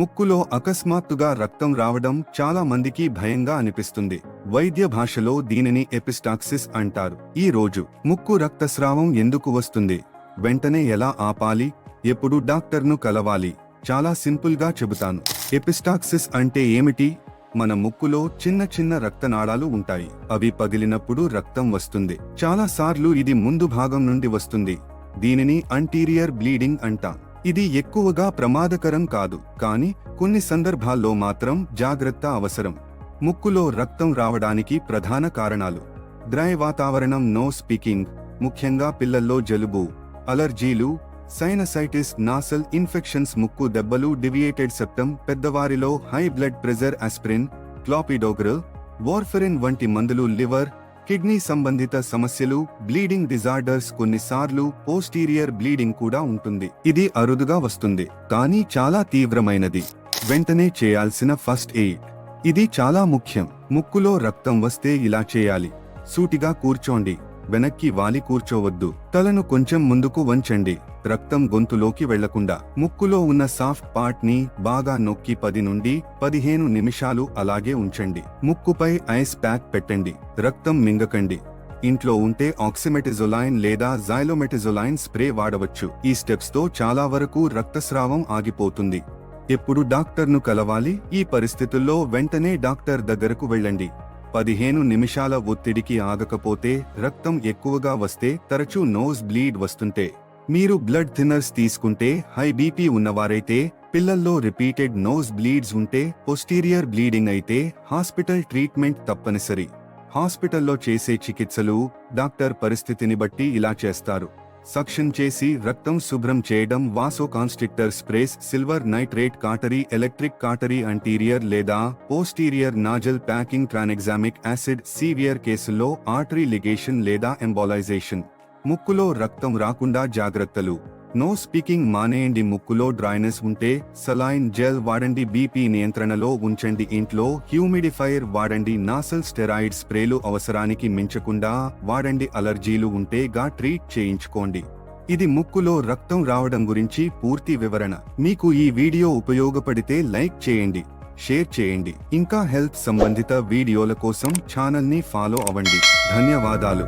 ముక్కులో అకస్మాత్తుగా రక్తం రావడం చాలా మందికి భయంగా అనిపిస్తుంది. వైద్య భాషలో దీనిని ఎపిస్టాక్సిస్ అంటారు. ఈ రోజు ముక్కు రక్తస్రావం ఎందుకు వస్తుంది? వెంటనే ఎలా ఆపాలి? ఎప్పుడు డాక్టర్ను కలవాలి? చాలా సింపుల్గా చెబుతాను. ఎపిస్టాక్సిస్ అంటే ఏమిటి? మన ముక్కులో చిన్న చిన్న రక్తనాళాలు ఉంటాయి. అవి పగిలినప్పుడు రక్తం వస్తుంది. చాలా సార్లు ఇది ముందు భాగం నుండి వస్తుంది. దీనిని అంటీరియర్ బ్లీడింగ్ అంటాం. ఇది ఎక్కువగా ప్రమాదకరం కాదు కానీ కొన్ని సందర్భాల్లో మాత్రం జాగ్రత్త అవసరం. ముక్కులో రక్తం రావడానికి ప్రధాన కారణాలు. డ్రై వాతావరణం నో స్పీకింగ్ ముఖ్యంగా పిల్లల్లో జలుబు అలర్జీలు సైనసైటిస్ నాసల్ ఇన్ఫెక్షన్స్ ముక్కు దెబ్బలు deviated septum పెద్దవారిలో high blood pressure aspirin clopidogrel warfarin వంటి మందులు లివర్ కిడ్నీ సంబంధిత సమస్యలు బ్లీడింగ్ డిజార్డర్స్ కొన్నిసార్లు పోస్టీరియర్ బ్లీడింగ్ కూడా ఉంటుంది. ఇది అరుదుగా వస్తుంది కానీ చాలా తీవ్రమైనది. వెంటనే చేయాల్సిన ఫస్ట్ ఎయిడ్. ఇది చాలా ముఖ్యం. ముక్కులో రక్తం వస్తే ఇలా చేయాలి. సూటిగా కూర్చోండి. వెనక్కి వాలి కూర్చోవద్దు. తలను కొంచెం ముందుకు వంచండి. రక్తం గొంతులోకి వెళ్ళకుండా. ముక్కులో ఉన్న సాఫ్ట్ పార్ట్ని బాగా నొక్కి పది నుండి పదిహేను నిమిషాలు అలాగే ఉంచండి. ముక్కుపై ఐస్ ప్యాక్ పెట్టండి. రక్తం మింగకండి. ఇంట్లో ఉంటే ఆక్సిమెటిజోలైన్ లేదా జైలోమెటిజోలైన్ స్ప్రే వాడవచ్చు. ఈ స్టెప్స్తో చాలా వరకు రక్తస్రావం ఆగిపోతుంది. ఎప్పుడు డాక్టర్ను కలవాలి? ఈ పరిస్థితుల్లో వెంటనే డాక్టర్ దగ్గరకు వెళ్ళండి. పదిహేను నిమిషాల ఒత్తిడికి ఆగకపోతే రక్తం ఎక్కువగా వస్తే తరచూ నోస్ బ్లీడ్ వస్తుంటే. మీరు బ్లడ్ థిన్నర్స్ తీసుకుంటే హై బీపీ ఉన్నవారైతే పిల్లల్లో రిపీటెడ్ నోస్ బ్లీడ్స్ ఉంటే పొస్టీరియర్ బ్లీడింగ్ అయితే హాస్పిటల్ ట్రీట్మెంట్ తప్పనిసరి. హాస్పిటల్లో చేసే చికిత్సలు డాక్టర్ పరిస్థితిని బట్టి ఇలా చేస్తారు. సక్షన్ చేసి రక్తం శుభ్రం చేయడం vaso constrictor sprays silver nitrate cautery electric cautery anterior లేదా posterior nasal packing tranexamic acid severe కేసుల్లో ఆర్టరీ లిగేషన్ లేదా ఎంబాలైజేషన్ ముక్కులో రక్తం రాకుండా జాగ్రత్తలు. నో స్పీకింగ్ మానేయండి ముక్కులో డ్రైనెస్ ఉంటే సలైన్ జెల్ వాడండి బీపీ నియంత్రణలో ఉంచండి ఇంట్లో హ్యూమిడిఫైర్ వాడండి నాసల్ స్టెరాయిడ్ స్ప్రేలు అవసరానికి మించకుండా వాడండి అలర్జీలు ఉంటే గా ట్రీట్ చేయించుకోండి. ఇది ముక్కులో రక్తం రావడం గురించి పూర్తి వివరణ. మీకు ఈ వీడియో ఉపయోగపడితే లైక్ చేయండి షేర్ చేయండి. ఇంకా హెల్త్ సంబంధిత వీడియోల కోసం ఛానల్ని ఫాలో అవ్వండి. ధన్యవాదాలు.